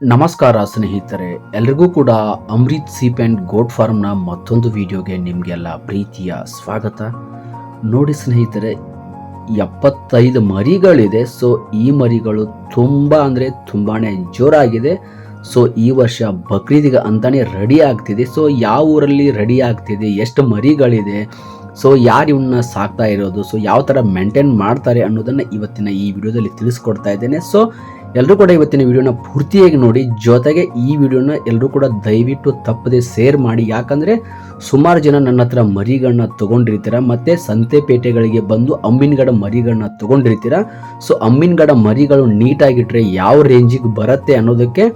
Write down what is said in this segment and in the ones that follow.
ನಮಸ್ಕಾರ ಸ್ನೇಹಿತರೆ, ಎಲ್ರಿಗೂ ಕೂಡ ಅಮೃತ್ ಸೀಪ್ ಅಂಡ್ ಗೋಟ್ ಫಾರ್ಮ್ನ ಮತ್ತೊಂದು ವಿಡಿಯೋಗೆ ನಿಮಗೆಲ್ಲ ಪ್ರೀತಿಯ ಸ್ವಾಗತ. ನೋಡಿ ಸ್ನೇಹಿತರೆ, ಎಪ್ಪತ್ತೈದು ಮರಿಗಳಿದೆ. ಸೊ ಈ ಮರಿಗಳು ತುಂಬ ಅಂದರೆ ತುಂಬಾ ಜೋರಾಗಿದೆ. ಸೊ ಈ ವರ್ಷ ಬಕ್ರೀದಿಗೆ ಅಂತಾನೆ ರೆಡಿ ಆಗ್ತಿದೆ. ಸೊ ಯಾವ ಊರಲ್ಲಿ ರೆಡಿ ಆಗ್ತಿದೆ, ಎಷ್ಟು ಮರಿಗಳಿದೆ ಸೊ ಯಾರು ಇವನ್ನ ಸಾಕ್ತಾ ಇರೋದು ಸೊ ಯಾವ ಥರ ಮೇಂಟೈನ್ ಮಾಡ್ತಾರೆ ಅನ್ನೋದನ್ನು ಇವತ್ತಿನ ಈ ವಿಡಿಯೋದಲ್ಲಿ ತಿಳಿಸ್ಕೊಡ್ತಾ ಇದ್ದೇನೆ. ಸೊ ಎಲ್ಲರೂ ಕೂಡ ಇವತ್ತಿನ ವಿಡಿಯೋನ ಪೂರ್ತಿಯಾಗಿ ನೋಡಿ, ಜೊತೆಗೆ ಈ ವಿಡಿಯೋನ ಎಲ್ಲರೂ ಕೂಡ ದಯವಿಟ್ಟು ತಪ್ಪದೆ ಶೇರ್ ಮಾಡಿ. ಯಾಕಂದರೆ ಸುಮಾರು ಜನ ನನ್ನ ಹತ್ರ ಮರಿಗಳನ್ನ ತೊಗೊಂಡಿರ್ತೀರ, ಮತ್ತು ಸಂತೆಪೇಟೆಗಳಿಗೆ ಬಂದು ಅಮ್ಮಿನಗಡ ಮರಿಗಳನ್ನ ತೊಗೊಂಡಿರ್ತೀರ? ಸೊ ಅಮ್ಮಿನಗಡ ಮರಿಗಳು ನೀಟಾಗಿಟ್ಟರೆ ಯಾವ ರೇಂಜಿಗೆ ಬರುತ್ತೆ ಅನ್ನೋದಕ್ಕೆ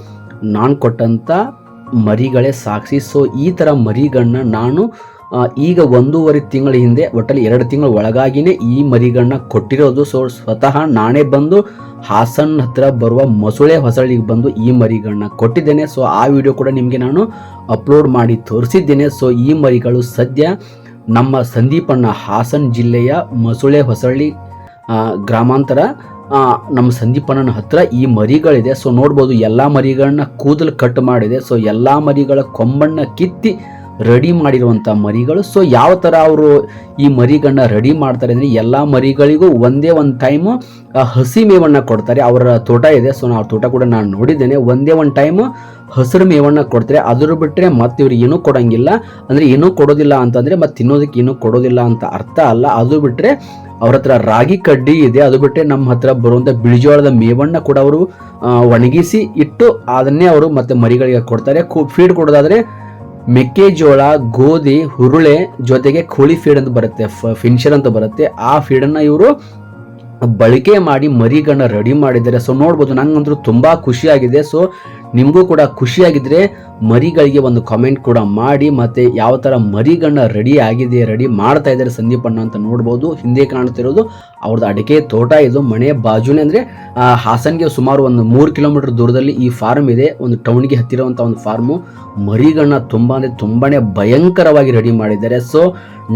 ನಾನು ಕೊಟ್ಟಂಥ ಮರಿಗಳೇ ಸಾಕ್ಷಿ. ಸೊ ಈ ಥರ ಮರಿಗಳನ್ನ ನಾನು ಈಗ ಒಂದೂವರೆ ತಿಂಗಳ ಹಿಂದೆ, ಒಟ್ಟಲ್ಲಿ ಎರಡು ತಿಂಗಳ ಒಳಗಾಗಿನೇ ಈ ಮರಿಗಳನ್ನ ಕೊಟ್ಟಿರೋದು. ಸೊ, ಸ್ವತಃ ನಾನೇ ಬಂದು ಹಾಸನ್ ಹತ್ರ ಬರುವ ಮೊಸಳೆ ಹೊಸಳಿಗೆ ಬಂದು ಈ ಮರಿಗಳನ್ನ ಕೊಟ್ಟಿದ್ದೇನೆ. ಸೊ, ಆ ವಿಡಿಯೋ ಕೂಡ ನಿಮಗೆ ನಾನು ಅಪ್ಲೋಡ್ ಮಾಡಿ ತೋರಿಸಿದ್ದೇನೆ. ಸೊ, ಈ ಮರಿಗಳು ಸದ್ಯ ನಮ್ಮ ಸಂದೀಪಣ್ಣ ಹಾಸನ್ ಜಿಲ್ಲೆಯ ಮೊಸಳೆ ಹೊಸಳ್ಳಿ ಗ್ರಾಮಾಂತರ ನಮ್ಮ ಸಂದೀಪಣ್ಣನ ಹತ್ರ ಈ ಮರಿಗಳಿದೆ. ಸೊ, ನೋಡ್ಬೋದು ಎಲ್ಲ ಮರಿಗಳನ್ನ ಕೂದಲು ಕಟ್ ಮಾಡಿದೆ. ಸೊ, ಎಲ್ಲ ಮರಿಗಳ ಕೊಂಬಣ್ಣ ಕಿತ್ತಿ ರೆಡಿ ಮಾಡಿರುವಂಥ ಮರಿಗಳು. ಸೊ ಯಾವ ಥರ ಅವರು ಈ ಮರಿಗಳನ್ನ ರೆಡಿ ಮಾಡ್ತಾರೆ ಅಂದರೆ ಎಲ್ಲ ಮರಿಗಳಿಗೂ ಒಂದೇ ಒಂದು ಟೈಮು ಹಸಿ ಮೇವನ್ನು ಕೊಡ್ತಾರೆ. ಅವರ ತೋಟ ಇದೆ. ಸೊ ನಾವು ತೋಟ ಕೂಡ ನಾನು ನೋಡಿದ್ದೇನೆ. ಒಂದೇ ಒಂದು ಟೈಮು ಹಸಿರು ಮೇವನ್ನು ಕೊಡ್ತಾರೆ. ಅದ್ರ ಬಿಟ್ಟರೆ ಮತ್ತೆ ಇವ್ರಿಗೆ ಏನೂ ಕೊಡಂಗಿಲ್ಲ. ಅಂದರೆ ಏನೂ ಕೊಡೋದಿಲ್ಲ ಅಂತಂದರೆ ಮತ್ತೆ ತಿನ್ನೋದಕ್ಕೆ ಏನೂ ಕೊಡೋದಿಲ್ಲ ಅಂತ ಅರ್ಥ ಅಲ್ಲ. ಅದು ಬಿಟ್ಟರೆ ಅವ್ರ ಹತ್ರ ರಾಗಿ ಕಡ್ಡಿ ಇದೆ. ಅದು ಬಿಟ್ಟರೆ ನಮ್ಮ ಹತ್ರ ಬರುವಂಥ ಬಿಳಿಜೋಳದ ಮೇವನ್ನ ಕೂಡ ಅವರು ಒಣಗಿಸಿ ಇಟ್ಟು ಅದನ್ನೇ ಅವರು ಮತ್ತೆ ಮರಿಗಳಿಗೆ ಕೊಡ್ತಾರೆ. ಫೀಡ್ ಕೊಡೋದಾದ್ರೆ ಮೆಕ್ಕೆಜೋಳ, ಗೋಧಿ, ಹುರುಳೆ ಜೊತೆಗೆ ಕೋಳಿ ಫೀಡ್ ಅಂತ ಬರುತ್ತೆ ಫಿನ್ಶರ್ ಅಂತ ಬರುತ್ತೆ. ಆ ಫೀಡನ್ನು ಇವರು ಬಳಕೆ ಮಾಡಿ ಮರಿಗಳನ್ನ ರೆಡಿ ಮಾಡಿದ್ದಾರೆ. ಸೊ ನೋಡ್ಬೋದು ನಂಗಂತೂ ತುಂಬಾ ಖುಷಿಯಾಗಿದೆ. ಸೊ ನಿಮಗೂ ಕೂಡ ಖುಷಿಯಾಗಿದ್ರೆ ಮರಿಗಳಿಗೆ ಒಂದು ಕಾಮೆಂಟ್ ಕೂಡ ಮಾಡಿ, ಮತ್ತು ಯಾವ ಥರ ಮರಿಗಳನ್ನ ರೆಡಿ ಆಗಿದೆ ರೆಡಿ ಮಾಡ್ತಾ ಇದ್ದಾರೆ ಸಂದೀಪಣ್ಣ ಅಂತ ನೋಡ್ಬೋದು. ಹಿಂದೆ ಕಾಣ್ತಿರೋದು ಅವ್ರದ್ದು ಅಡಿಕೆ ತೋಟ, ಇದು ಮನೆ ಬಾಜುನೇ. ಅಂದರೆ ಹಾಸನ್ಗೆ ಸುಮಾರು ಒಂದು ಮೂರು ಕಿಲೋಮೀಟರ್ ದೂರದಲ್ಲಿ ಈ ಫಾರ್ಮ್ ಇದೆ. ಒಂದು ಟೌನ್ಗೆ ಹತ್ತಿರುವಂಥ ಒಂದು ಫಾರ್ಮು ಮರಿಗಳನ್ನ ತುಂಬಾ ಅಂದ್ರೆ ತುಂಬಾ ಭಯಂಕರವಾಗಿ ರೆಡಿ ಮಾಡಿದ್ದಾರೆ. ಸೊ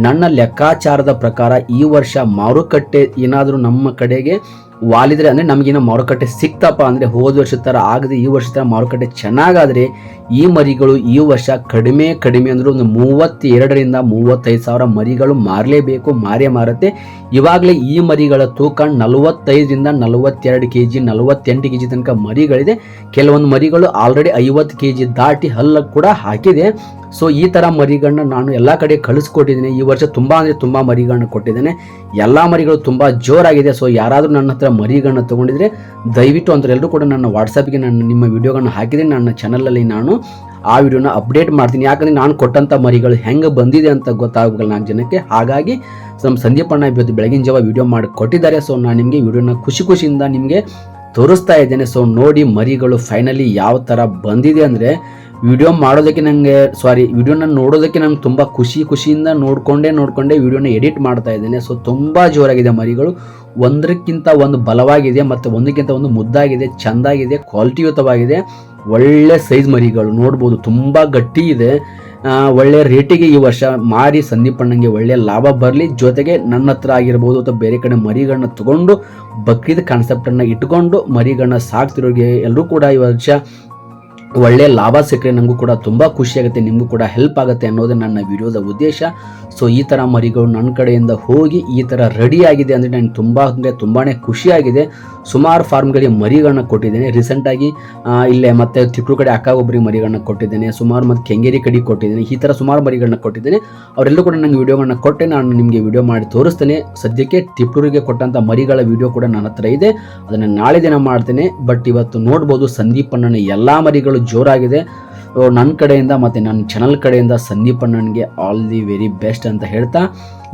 ನನ್ನ ಲೆಕ್ಕಾಚಾರದ ಪ್ರಕಾರ ಈ ವರ್ಷ ಮಾರುಕಟ್ಟೆ ಏನಾದರೂ ನಮ್ಮ ಕಡೆಗೆ ವಾಲಿದ್ರೆ ಅಂದರೆ ನಮಗಿನ ಮಾರುಕಟ್ಟೆ ಸಿಕ್ತಪ್ಪ ಅಂದರೆ ಹೋದ ವರ್ಷದ ಥರ ಆಗದೆ ಈ ವರ್ಷದ ಥರ ಮಾರುಕಟ್ಟೆ ಚೆನ್ನಾಗಾದರೆ ಈ ಮರಿಗಳು ಈ ವರ್ಷ ಕಡಿಮೆ ಕಡಿಮೆ ಅಂದ್ರೆ ಒಂದು ಮೂವತ್ತೆರಡರಿಂದ ಮೂವತ್ತೈದು ಸಾವಿರ ಮರಿಗಳು ಮಾರಲೇಬೇಕು, ಮಾರೇ ಮಾರುತ್ತೆ. ಇವಾಗಲೇ ಈ ಮರಿಗಳ ತೂಕ ನಲವತ್ತೈದರಿಂದ ನಲವತ್ತೆರಡು ಕೆ ಜಿ ನಲವತ್ತೆಂಟು ಕೆ ಜಿ ತನಕ ಮರಿಗಳಿದೆ. ಕೆಲವೊಂದು ಮರಿಗಳು ಆಲ್ರೆಡಿ ಐವತ್ತು ಕೆ ಜಿ ದಾಟಿ ಹಲ್ಲ ಕೂಡ ಹಾಕಿದೆ. ಸೊ ಈ ಥರ ಮರಿಗಳನ್ನ ನಾನು ಎಲ್ಲ ಕಡೆ ಕಳಿಸ್ಕೊಟ್ಟಿದ್ದೀನಿ. ಈ ವರ್ಷ ತುಂಬ ಅಂದರೆ ತುಂಬ ಮರಿಗಳನ್ನ ಕೊಟ್ಟಿದ್ದೇನೆ. ಎಲ್ಲ ಮರಿಗಳು ತುಂಬ ಜೋರಾಗಿದೆ. ಸೊ ಯಾರಾದರೂ ನನ್ನ ಹತ್ರ ಮರಿಗಳನ್ನ ತೊಗೊಂಡಿದ್ರೆ ದಯವಿಟ್ಟು ಅಂದ್ರೆ ಎಲ್ಲರೂ ಕೂಡ ನನ್ನ ವಾಟ್ಸಪ್ಗೆ ನಾನು ನಿಮ್ಮ ವಿಡಿಯೋಗಳನ್ನ ಹಾಕಿದ್ದೀನಿ ನನ್ನ ಚಾನಲಲ್ಲಿ ನಾನು ಆ ವಿಡಿಯೋನ ಅಪ್ಡೇಟ್ ಮಾಡ್ತೀನಿ. ಯಾಕಂದರೆ ನಾನು ಕೊಟ್ಟಂಥ ಮರಿಗಳು ಹೆಂಗೆ ಬಂದಿದೆ ಅಂತ ಗೊತ್ತಾಗಲ್ಲ ನಾಲ್ಕು ಜನಕ್ಕೆ. ಹಾಗಾಗಿ ನಮ್ಮ ಸಂದೀಪಣ್ಣ ಇವತ್ತು ಬೆಳಗಿನ ಜಾವ ವಿಡಿಯೋ ಮಾಡಿ ಕೊಟ್ಟಿದ್ದಾರೆ. ಸೊ ನಾನು ನಿಮಗೆ ವಿಡಿಯೋನ ಖುಷಿ ಖುಷಿಯಿಂದ ನಿಮಗೆ ತೋರಿಸ್ತಾ ಇದ್ದೇನೆ. ಸೊ ನೋಡಿ ಮರಿಗಳು ಫೈನಲಿ ಯಾವ ಥರ ಬಂದಿದೆ ಅಂದರೆ ವಿಡಿಯೋ ಮಾಡೋದಕ್ಕೆ ನನಗೆ ಸಾರಿ ವಿಡಿಯೋನ ನೋಡೋದಕ್ಕೆ ನಂಗೆ ತುಂಬ ಖುಷಿ, ಖುಷಿಯಿಂದ ನೋಡಿಕೊಂಡೆ ನೋಡಿಕೊಂಡೆ ವಿಡಿಯೋನ ಎಡಿಟ್ ಮಾಡ್ತಾ ಇದ್ದೇನೆ. ಸೊ ತುಂಬ ಜೋರಾಗಿದೆ ಮರಿಗಳು. ಒಂದಕ್ಕಿಂತ ಒಂದು ಬಲವಾಗಿದೆ, ಮತ್ತು ಒಂದಕ್ಕಿಂತ ಒಂದು ಮುದ್ದಾಗಿದೆ, ಚೆಂದಾಗಿದೆ, ಕ್ವಾಲಿಟಿಯುತವಾಗಿದೆ. ಒಳ್ಳೆ ಸೈಜ್ ಮರಿಗಳು, ನೋಡ್ಬೋದು, ತುಂಬ ಗಟ್ಟಿ ಇದೆ. ಒಳ್ಳೆ ರೇಟಿಗೆ ಈ ವರ್ಷ ಮಾರಿ ಸಂದೀಪಣ್ಣಂಗೆ ಒಳ್ಳೆ ಲಾಭ ಬರಲಿ. ಜೊತೆಗೆ ನನ್ನ ಹತ್ರ ಆಗಿರ್ಬೋದು ಅಥವಾ ಬೇರೆ ಕಡೆ ಮರಿಗಳನ್ನ ತಗೊಂಡು, ಬಕ್ರೀದ್ ಕಾನ್ಸೆಪ್ಟನ್ನು ಇಟ್ಕೊಂಡು ಮರಿಗಳನ್ನ ಸಾಕ್ತಿರೋರಿಗೆ ಎಲ್ಲರೂ ಕೂಡ ಈ ವರ್ಷ ಒಳ್ಳೆಯ ಲಾಭ ಸಿಕ್ಕರೆ ನನಗೂ ಕೂಡ ತುಂಬ ಖುಷಿಯಾಗುತ್ತೆ ನಿಮಗೂ ಕೂಡ ಹೆಲ್ಪ್ ಆಗುತ್ತೆ ಅನ್ನೋದು ನನ್ನ ವಿಡಿಯೋದ ಉದ್ದೇಶ. ಸೊ ಈ ಥರ ಮರಿಗಳು ನನ್ನ ಕಡೆಯಿಂದ ಹೋಗಿ ಈ ಥರ ರೆಡಿ ಆಗಿದೆ ಅಂದರೆ ನನಗೆ ತುಂಬ ಅಂದರೆ ತುಂಬಾ ಖುಷಿಯಾಗಿದೆ ಸುಮಾರು ಫಾರ್ಮ್ಗಳಿಗೆ ಮರಿಗಳನ್ನ ಕೊಟ್ಟಿದ್ದೇನೆ. ರೀಸೆಂಟಾಗಿ ಇಲ್ಲೇ ಮತ್ತೆ ತಿಪ್ಪು ಕಡೆ ಅಕ್ಕ ಒಬ್ಬರಿಗೆ ಮರಿಗಳನ್ನ ಕೊಟ್ಟಿದ್ದೇನೆ. ಸುಮಾರು ಮತ್ತು ಕೆಂಗೇರಿ ಕಡೆ ಕೊಟ್ಟಿದ್ದೇನೆ. ಈ ಥರ ಸುಮಾರು ಮರಿಗಳನ್ನ ಕೊಟ್ಟಿದ್ದೇನೆ. ಅವರೆಲ್ಲರೂ ಕೂಡ ನನಗೆ ವಿಡಿಯೋಗಳನ್ನ ಕೊಟ್ಟೆ. ನಾನು ನಿಮಗೆ ವಿಡಿಯೋ ಮಾಡಿ ತೋರಿಸ್ತೇನೆ. ಸದ್ಯಕ್ಕೆ ತಿಪ್ಪೂರಿಗೆ ಕೊಟ್ಟಂಥ ಮರಿಗಳ ವಿಡಿಯೋ ಕೂಡ ನನ್ನ ಹತ್ರ ಇದೆ. ಅದನ್ನು ನಾಳೆ ದಿನ ಮಾಡ್ತೇನೆ. ಬಟ್ ಇವತ್ತು ನೋಡ್ಬೋದು ಸಂದೀಪ್ ಅಣ್ಣನ ಎಲ್ಲ ಮರಿಗಳು ಜೋರಾಗಿದೆ. ನನ್ನ ಕಡೆಯಿಂದ ಮತ್ತು ನನ್ನ ಚಾನಲ್ ಕಡೆಯಿಂದ ಸಂದೀಪ್ ಅಣ್ಣನಿಗೆ ಆಲ್ ದಿ ವೆರಿ ಬೆಸ್ಟ್ ಅಂತ ಹೇಳ್ತಾ,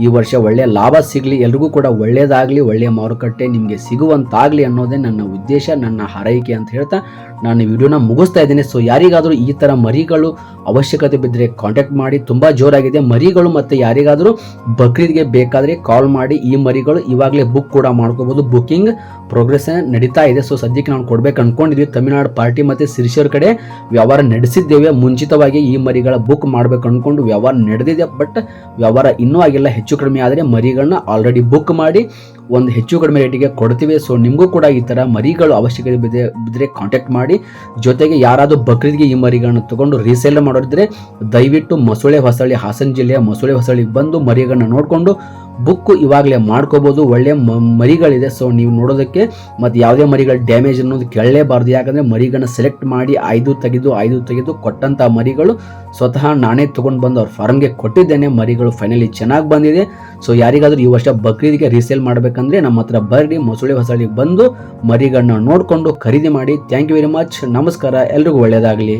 ಈ ವರ್ಷ ಒಳ್ಳೆಯ ಲಾಭ ಸಿಗಲಿ, ಎಲ್ರಿಗೂ ಕೂಡ ಒಳ್ಳೆಯದಾಗಲಿ ಒಳ್ಳೆಯ ಮಾರುಕಟ್ಟೆ ನಿಮಗೆ ಸಿಗುವಂತಾಗಲಿ ಅನ್ನೋದೇ ನನ್ನ ಉದ್ದೇಶ, ನನ್ನ ಹಾರೈಕೆ ಅಂತ ಹೇಳ್ತಾ, ನಾನು ವಿಡಿಯೋನ ಮುಗಿಸ್ತಾ ಇದ್ದೀನಿ. ಸೊ ಯಾರಿಗಾದರೂ ಈ ಥರ ಮರಿಗಳು ಅವಶ್ಯಕತೆ ಬಿದ್ದರೆ ಕಾಂಟ್ಯಾಕ್ಟ್ ಮಾಡಿ, ತುಂಬ ಜೋರಾಗಿದೆ. ಮರಿಗಳು ಮತ್ತು ಯಾರಿಗಾದರೂ ಬಕ್ರೀದ್ಗೆ ಬೇಕಾದರೆ ಕಾಲ್ ಮಾಡಿ, ಈ ಮರಿಗಳು ಇವಾಗಲೇ ಬುಕ್ ಕೂಡ ಮಾಡ್ಕೋಬೋದು. ಬುಕ್ಕಿಂಗ್ ಪ್ರೋಗ್ರೆಸ್ ನಡೀತಾ ಇದೆ. ಸೊ ಸದ್ಯಕ್ಕೆ ನಾವು ಕೊಡ್ಬೇಕು ಅನ್ಕೊಂಡಿದ್ವಿ. ತಮಿಳುನಾಡು ಪಾರ್ಟಿ ಮತ್ತು ಸಿರಿಶರ್ ಕಡೆ ವ್ಯವಹಾರ ನಡೆಸಿದ್ದೇವೆ. ಮುಂಚಿತವಾಗಿ ಈ ಮರಿಗಳ ಬುಕ್ ಮಾಡ್ಬೇಕು ಅನ್ಕೊಂಡು ವ್ಯವಹಾರ ನಡೆದಿದೆ. ಬಟ್ ವ್ಯವಹಾರ ಇನ್ನೂ ಆಗಿಲ್ಲ. ಹೆಚ್ಚು ಕಡಿಮೆ ಆದರೆ ಮರಿಗಳನ್ನ ಆಲ್ರೆಡಿ ಬುಕ್ ಮಾಡಿ ಒಂದು ಹೆಚ್ಚು ಕಡಿಮೆ ರೇಟಿಗೆ ಕೊಡ್ತೀವಿ. ಸೊ ನಿಮಗೂ ಕೂಡ ಈ ಥರ ಮರಿಗಳು ಅವಶ್ಯಕತೆ ಬಿದ್ದರೆ ಬಿದ್ದರೆ ಕಾಂಟ್ಯಾಕ್ಟ್ ಮಾಡಿ. ಜೊತೆಗೆ ಯಾರಾದರೂ ಬಕ್ರೀದ್ಗೆ ಈ ಮರಿಗಳನ್ನ ತಗೊಂಡು ರೀಸೇಲ್ ಮಾಡೋದಿದ್ರೆ ದಯವಿಟ್ಟು ಮೊಸಳೆ ಹೊಸಳ್ಳಿ, ಹಾಸನ ಜಿಲ್ಲೆಯ ಮೊಸಳೆ ಹೊಸಳ್ಳಿಗೆ ಬಂದು ಮರಿಗಳನ್ನ ನೋಡಿಕೊಂಡು ಬುಕ್ ಇವಾಗಲೇ ಮಾಡ್ಕೋಬೋದು. ಒಳ್ಳೆಯ ಮರಿಗಳಿದೆ. ಸೊ ನೀವು ನೋಡೋದಕ್ಕೆ ಮತ್ತು ಯಾವುದೇ ಮರಿಗಳು ಡ್ಯಾಮೇಜ್ ಅನ್ನೋದು ಕೇಳಲೇಬಾರ್ದು. ಯಾಕಂದರೆ ಮರಿಗಳನ್ನ ಸೆಲೆಕ್ಟ್ ಮಾಡಿ ಐದು ತೆಗೆದು ಐದು ತೆಗೆದು ಕೊಟ್ಟಂಥ ಮರಿಗಳು ಸ್ವತಃ ನಾನೇ ತೊಗೊಂಡು ಬಂದು ಅವ್ರ ಫಾರ್ಮ್ಗೆ ಕೊಟ್ಟಿದ್ದೇನೆ. ಮರಿಗಳು ಫೈನಲಿ ಚೆನ್ನಾಗಿ ಬಂದಿದೆ. ಸೊ ಯಾರಿಗಾದ್ರೂ ಈ ವರ್ಷ ಬಕ್ರೀದಿಗೆ ರೀಸೇಲ್ ಮಾಡಬೇಕಂದ್ರೆ ನಮ್ಮ ಹತ್ರ ಬರ್ರಿ. ಮೊಸಳೆ ಹೊಸಳಿಗೆ ಬಂದು ಮರಿಗಳನ್ನ ನೋಡಿಕೊಂಡು ಖರೀದಿ ಮಾಡಿ. ಥ್ಯಾಂಕ್ ಯು ವೆರಿ ಮಚ್ ನಮಸ್ಕಾರ. ಎಲ್ರಿಗೂ ಒಳ್ಳೆಯದಾಗಲಿ